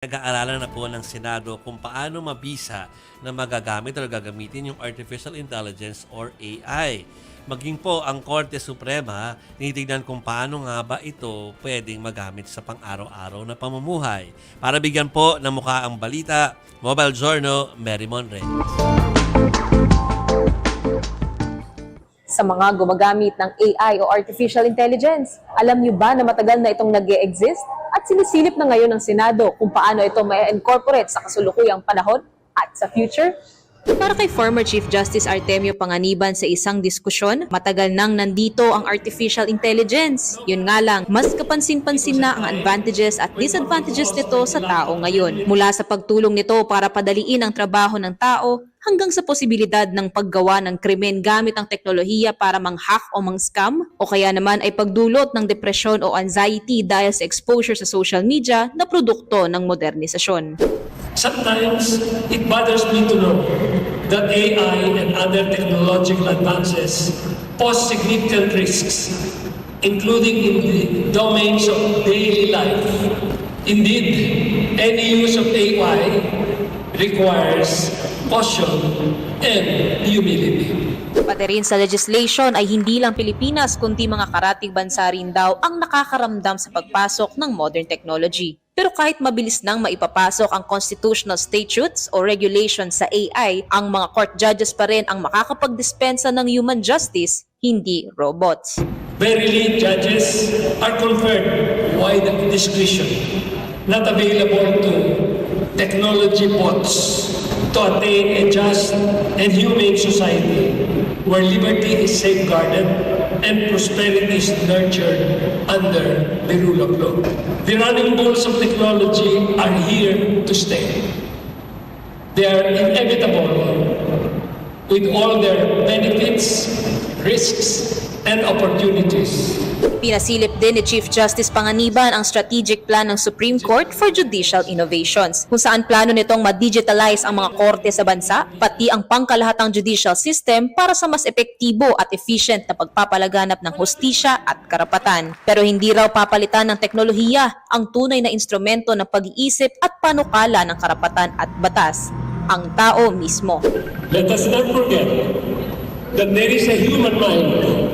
Nag-aaralan na po ng Senado kung paano mabisa na magagamit o gagamitin yung Artificial Intelligence or AI. Maging po ang Korte Suprema, tinitignan kung paano nga ba ito pwedeng magamit sa pang-araw-araw na pamumuhay. Para bigyan po ng mukha ang balita, Mobile Journal, Mary Monre. sa mga gumagamit ng AI o Artificial Intelligence. Alam niyo ba na matagal na itong nag exist At sinisilip na ngayon ng Senado kung paano ito may incorporate sa kasulukuyang panahon at sa future? Para kay former Chief Justice Artemio Panganiban sa isang diskusyon, matagal nang nandito ang artificial intelligence. Yun nga lang, mas kapansin-pansin na ang advantages at disadvantages nito sa tao ngayon. Mula sa pagtulong nito para padaliin ang trabaho ng tao, hanggang sa posibilidad ng paggawa ng krimen gamit ang teknolohiya para mang-hack o mang-scam, o kaya naman ay pagdulot ng depresyon o anxiety dahil sa exposure sa social media na produkto ng modernisasyon. Sometimes it bothers me to know that AI and other technological advances pose significant risks, including in the domains of daily life. Indeed, any use of AI requires caution and humility. Pati rin sa legislation ay hindi lang Pilipinas kundi mga karatig bansa rin daw ang nakakaramdam sa pagpasok ng modern technology. Pero kahit mabilis nang maipapasok ang constitutional statutes o regulations sa AI, ang mga court judges pa rin ang makakapagdispensa ng human justice, hindi robots. Verily, judges are conferred wide discretion, not available to technology bots to attain a just and humane society where liberty is safeguarded and prosperity is nurtured under the rule of law. The running bulls of technology are here to stay. They are inevitable with all their benefits, risks, and opportunities. Pinasilip din ni Chief Justice Panganiban ang strategic plan ng Supreme Court for Judicial Innovations, kung saan plano nitong ma-digitalize ang mga korte sa bansa, pati ang pangkalahatang judicial system para sa mas epektibo at efficient na pagpapalaganap ng hustisya at karapatan. Pero hindi raw papalitan ng teknolohiya ang tunay na instrumento ng pag-iisip at panukala ng karapatan at batas, ang tao mismo. Let us not forget that there is a human mind,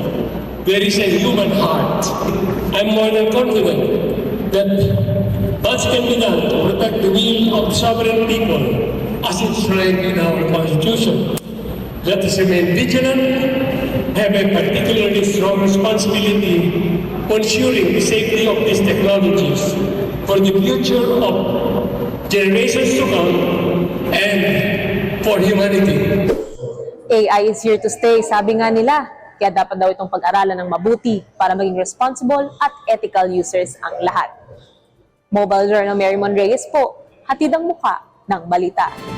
there is a human heart. I'm more than confident that much can be done to protect the will of sovereign people as enshrined in our Constitution. Let us remain vigilant, have a particularly strong responsibility for ensuring the safety of these technologies for the future of generations to come and for humanity. AI is here to stay, sabi nga nila. Kaya dapat daw itong pag-aralan ng mabuti para maging responsible at ethical users ang lahat. Mobile Journal Mary Mon Reyes po, hatid ang muka ng balita.